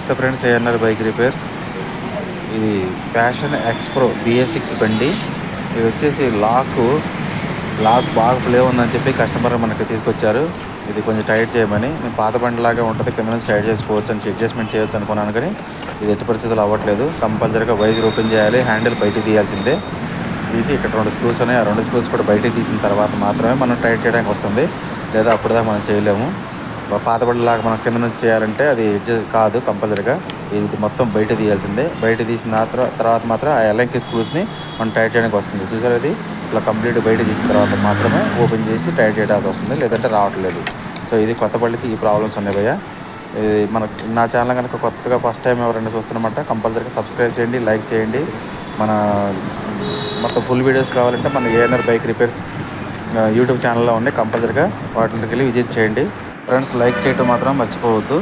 నమస్తే friends ANR bike repairs. ఇది passion ఎక్స్ప్రో BS six బండి. ఇది వచ్చేసి లాక్ లాక్ బాగా ప్లే ఉందని చెప్పి కస్టమర్ మనకి తీసుకొచ్చారు. ఇది కొంచెం టైట్ చేయమని. నేను పాత బండి లాగా ఉంటుంది కింద నుంచి టైట్ చేసుకోవచ్చు అని అడ్జస్ట్మెంట్ చేయొచ్చు అనుకున్నాను కానీ ఇది ఎట్టి పరిస్థితులు అవ్వట్లేదు. కంపల్సరీగా వైజ్ ఓపెన్ చేయాలి హ్యాండిల్ బయటికి తీయాల్సిందే. తీసి ఇక్కడ రెండు స్క్రూస్ ఉన్నాయి. ఆ రెండు స్క్రూస్ కూడా బయటికి తీసిన తర్వాత మాత్రమే మనం టైట్ చేయడానికి వస్తుంది. లేదా అప్పటిదాకా మనం చేయలేము. పాత బండిలాగా మనం కింద నుంచి చేయాలంటే అది కాదు కంపల్సరీగా. ఇది మొత్తం బయట తీయాల్సిందే. బయట తీసిన తర్వాత మాత్రం ఆ ఎల్ఎంకి స్క్రూస్ని మనం టైట్ చేయడానికి వస్తుంది. చూసారు అది ఇట్లా కంప్లీట్ బయట తీసిన తర్వాత మాత్రమే ఓపెన్ చేసి టైట్ చేయడానికి వస్తుంది. లేదంటే రావట్లేదు. సో ఇది కొత్త బళ్ళకి ఈ ప్రాబ్లమ్స్ ఉన్నాయి భయ్య. ఇది మన నా ఛానల్ కనుక కొత్తగా ఫస్ట్ టైం ఎవరైనా చూస్తున్నమాట కంపల్సరీగా సబ్స్క్రైబ్ చేయండి లైక్ చేయండి. మన మొత్తం ఫుల్ వీడియోస్ కావాలంటే మన ఏఎన్ఆర్ బైక్ రిపేర్స్ యూట్యూబ్ ఛానల్లో ఉండే కంపల్సరీగా వాటికి వెళ్ళి విజిట్ చేయండి. ఫ్రెండ్స్ లైక్ చేయటం మాత్రం మర్చిపోవద్దు.